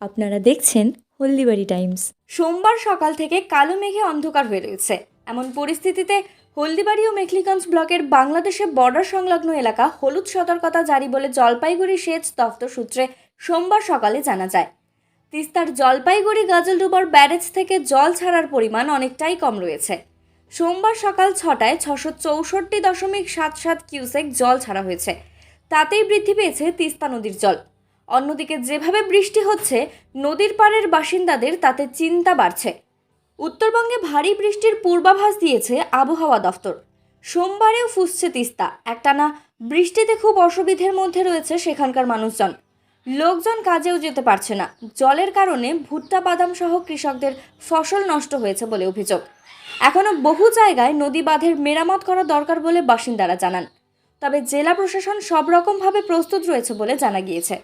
আপনারা দেখছেন হলদিবাড়ি টাইমস। সোমবার সকাল থেকে কালো মেঘে অন্ধকার হয়ে রয়েছে। এমন পরিস্থিতিতে হলদিবাড়ি ও মেখলিগঞ্জ ব্লকের বাংলাদেশে বর্ডার সংলগ্ন এলাকা হলুদ সতর্কতা জারি বলে জলপাইগুড়ি সেচ দফতর সূত্রে সোমবার সকালে জানা যায়। তিস্তার জলপাইগুড়ি গাজলডুবর ব্যারেজ থেকে জল ছাড়ার পরিমাণ অনেকটাই কম রয়েছে। সোমবার সকাল ছটায় ছশো চৌষট্টি দশমিক সাত সাত কিউসেক জল ছাড়া হয়েছে। তাতেই বৃদ্ধি পেয়েছে তিস্তা নদীর জল। অন্যদিকে যেভাবে বৃষ্টি হচ্ছে, নদীর পাড়ের বাসিন্দাদের তাতে চিন্তা বাড়ছে। উত্তরবঙ্গে ভারী বৃষ্টির পূর্বাভাস দিয়েছে আবহাওয়া দফতর। সোমবারেও ফুসছে তিস্তা। একটানা বৃষ্টিতে খুব অসুবিধের মধ্যে রয়েছে সেখানকার মানুষজন। লোকজন কাজেও যেতে পারছে না। জলের কারণে ভুট্টা, বাদাম সহ কৃষকদের ফসল নষ্ট হয়েছে বলে অভিযোগ। এখনও বহু জায়গায় নদী বাঁধের মেরামত করা দরকার বলে বাসিন্দারা জানান। তবে জেলা প্রশাসন সব রকমভাবে প্রস্তুত রয়েছে বলে জানা গিয়েছে।